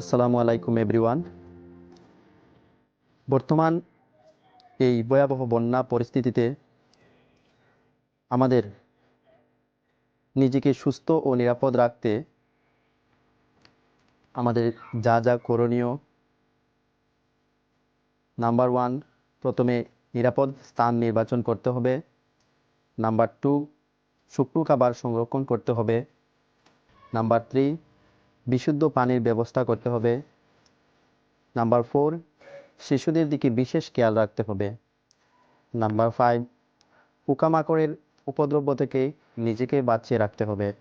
আসসালামু আলাইকুম, এভরিওয়ান। বর্তমান এই ভয়াবহ বন্যা পরিস্থিতিতে আমাদের নিজেকে সুস্থ ও নিরাপদ রাখতে আমাদের যা যা করণীয়, নাম্বার ওয়ান, প্রথমে নিরাপদ স্থান নির্বাচন করতে হবে। নাম্বার টু, শুকনো খাবার সংরক্ষণ করতে হবে। নাম্বার থ্রি বিশুদ্ধ পানির ব্যবস্থা করতে হবে। নাম্বার ফোর শিশুদের দিকে বিশেষ খেয়াল রাখতে হবে। নাম্বার ফাইভ পোকামাকড়ের উপদ্রব থেকে নিজেকে বাঁচিয়ে রাখতে হবে।